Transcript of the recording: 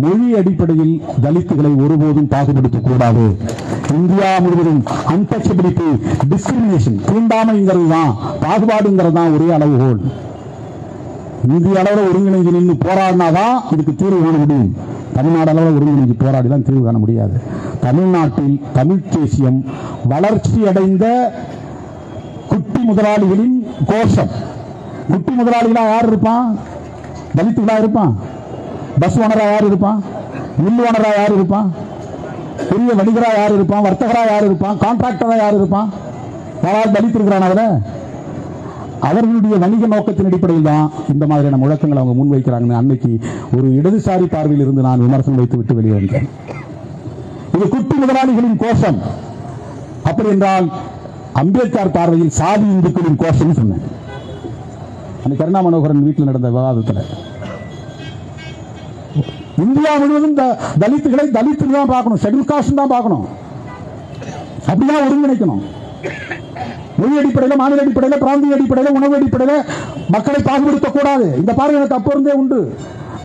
மொழி அடிப்படையில் தலித்துகளை ஒருபோதும் பாகுபடுத்தக் கூடாது. இந்தியா முழுவதும் அன்டச்சபிலிட்டி டிஸ்கிரிமினேஷன் தீண்டாமைங்கிறது தான் பாகுபாடுங்கிறது தான் ஒரே அளவுகோல். இந்திய அளவில் ஒருங்கிணைஞ்சு நின்று போராடினாதான் இதுக்கு தீர்வு காண முடியும். தமிழ்நாடு அளவில் ஒருங்கிணைஞ்சு போராடி தான் தீர்வு காண முடியாது. தமிழ்நாட்டில் தமிழ் தேசியம் வளர்ச்சி அடைந்த குட்டி முதலாளிகளின் கோஷம். குட்டி முதலாளிகளாக யார் இருப்பான்? தலித்துகளாக இருப்பான்? பஸ் ஓனரா யார் இருப்பான்? மில் ஓனரா யார் இருப்பான்? பெரிய வணிகரா யார் இருப்பான்? வர்த்தகரா யார் இருப்பான்? கான்ட்ராக்டரா யார் இருப்பான்? யாராவது தலித்திருக்கிறான் அவரை அவர்களுடைய வணிக நோக்கத்தின் அடிப்படையில் தான் இந்த மாதிரியான முழக்கங்களை அவங்க முன்வைக்கிறாங்கன்னு அன்னைக்கு ஒரு இடதுசாரி பார்வையில் இருந்து நான் விமர்சனம் வைத்து விட்டு வெளியே வந்தேன். இது குட்டி முதலாளிகளின் கோஷம். அப்படி என்றால் அம்பேத்கர் பார்வையில் சாதி இந்துக்களின் கோஷம் சொன்னேன். அந்த கருணா மனோகரன் வீட்டில் நடந்த விவாதத்தில். இந்தியா முழுவதும் த- தலித்துகளை தலித்து தான் பார்க்கணும். ஷெட்யூல் காஸ்ட் தான் பார்க்கணும். அப்படிதான் ஒருங்கிணைக்கணும். மொழி அடிப்படையில் மாநில அடிப்படையில் பிராந்திய அடிப்படையில் உணவு அடிப்படையில் மக்களை பாகுபடுத்தக் கூடாது இந்த பார்வை எனக்கு அப்போ இருந்தே உண்டு.